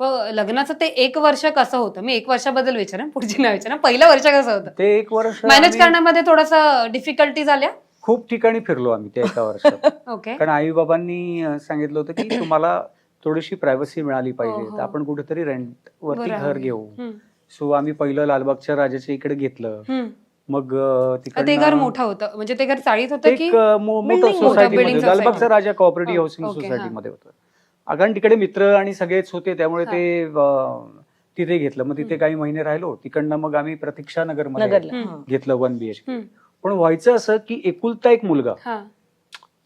लग्नाचं ते एक वर्ष कसं होतं? मी एक वर्षाबद्दल विचारेन पुढची नाही विचारेन. पहिलं वर्ष कसं होतं? ते एक वर्ष मॅनेज आम्ही करण्यामध्ये थोडस डिफिकल्टी झाल्या खूप ठिकाणी फिरलो आम्ही त्या एका वर्षात. ओके कारण आई बाबांनी सांगितलं होतं की तुम्हाला थोडीशी प्रायव्हसी मिळाली हो, पाहिजे. हो. तर आपण कुठेतरी रेंट वरती. घर घेऊ. सो आम्ही पहिलं लालबागच्या राजाच्या इकडे घेतलं. मग अं, ते घर तिकडनं- मोठं होतं. म्हणजे ते घर चाळीत होतं की एक अं, मो- मोठं Building building लालबागचा. राजा कॉपरेटिव्ह हाऊसिंग सोसायटी मध्ये होतं. अं, कारण तिकडे मित्र आणि सगळेच होते त्यामुळे. ते तिथे घेतलं. मग तिथे. काही महिने राहिलो. तिकडनं मग आम्ही प्रतीक्षा नगरमध्ये. घेतलं वन बी एच हम्म. पण व्हायचं असं की एकुलता एक मुलगा. हा.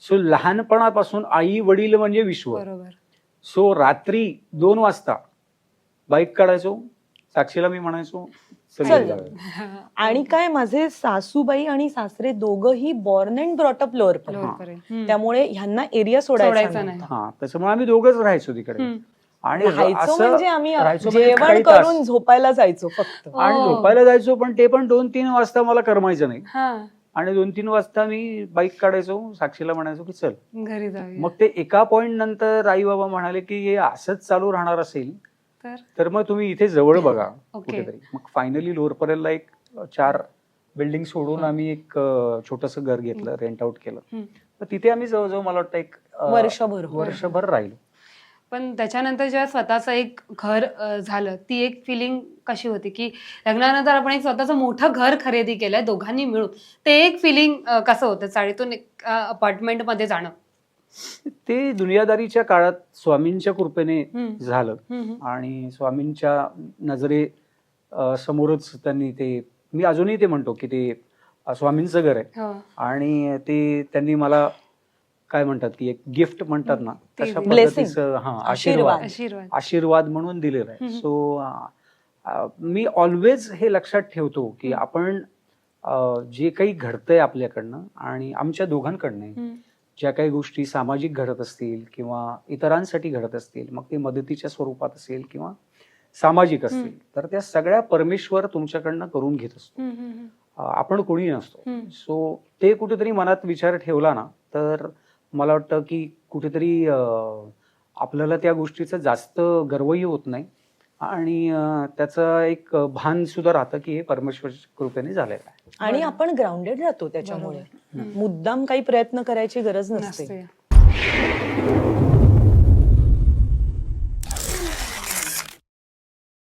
सो लहानपणापासून आई वडील म्हणजे विश्व. सो रात्री दोन वाजता बाईक काढायचो साक्षीला मी म्हणायचो चल. आणि काय माझे सासूबाई आणि सासरे दोघंही बॉर्न अँड ब्रॉटअप लोअर. त्यामुळे ह्यांना एरिया सोडायचा नाही. हा त्याच्यामुळे आम्ही दोघच राहायचो तिकडे. आणि राहायचो म्हणजे आम्ही म्हणजे जेवण. करून झोपायला जायचो फक्त हो. आणि झोपायला जायचो पण ते पण दोन तीन वाजता मला करमायचं नाही हा आणि दोन तीन वाजता मी बाईक काढायचो साक्षीला म्हणायचो की चल घरी मग ते एका पॉइंट नंतर आई बाबा म्हणाले की हे असंच चालू राहणार असेल तर मग तुम्ही इथे जवळ बघा ओके. कुठेतरी मग फायनली लोअर परेलला एक चार बिल्डिंग सोडून आम्ही एक छोटस घर घेतलं रेंट आउट केलं. तर तिथे आम्ही जवळजवळ मला वाटतं एक वर्षभर. वर्षभर राहिलो. पण त्याच्यानंतर जेव्हा स्वतःचं एक घर झालं ती एक फिलिंग कशी होती की लग्नानंतर आपण एक स्वतःचं मोठं घर खरेदी केलंय दोघांनी मिळून. ते एक फिलिंग कसं होतं? चाळीतून एक अपार्टमेंटमध्ये जाणं. ते दुनियादारीच्या काळात स्वामींच्या कृपेने. झालं. आणि स्वामींच्या नजरे समोरच त्यांनी ते मी अजूनही ते म्हणतो की ते स्वामींचं घर आहे हो. आणि ते त्यांनी मला काय म्हणतात की एक गिफ्ट म्हणतात ना तशा. पद्धतीचं हा आशीर्वाद. आशीर्वाद म्हणून दिलेला आहे. सो मी ऑलवेज हे लक्षात ठेवतो की. आपण जे काही घडतंय आपल्याकडनं आणि आमच्या दोघांकडनं. ज्या काही गोष्टी सामाजिक घडत असतील किंवा इतरांसाठी घडत असतील मग ते मदतीच्या स्वरूपात असेल किंवा सामाजिक असतील. तर त्या सगळ्या परमेश्वर तुमच्याकडनं करून घेत असतो आपण कोणी नसतो. सो ते कुठेतरी मनात विचार ठेवला ना तर मला वाटतं की कुठेतरी आपल्याला त्या गोष्टीचा जास्त गर्वही होत नाही आणि त्याचं एक भान सुद्धा राहतं की हे परमेश्वर कृपेने झालेलं आहे आणि. आपण ग्राउंडेड राहतो त्याच्यामुळे. मुद्दाम काही प्रयत्न करायची गरज नसते.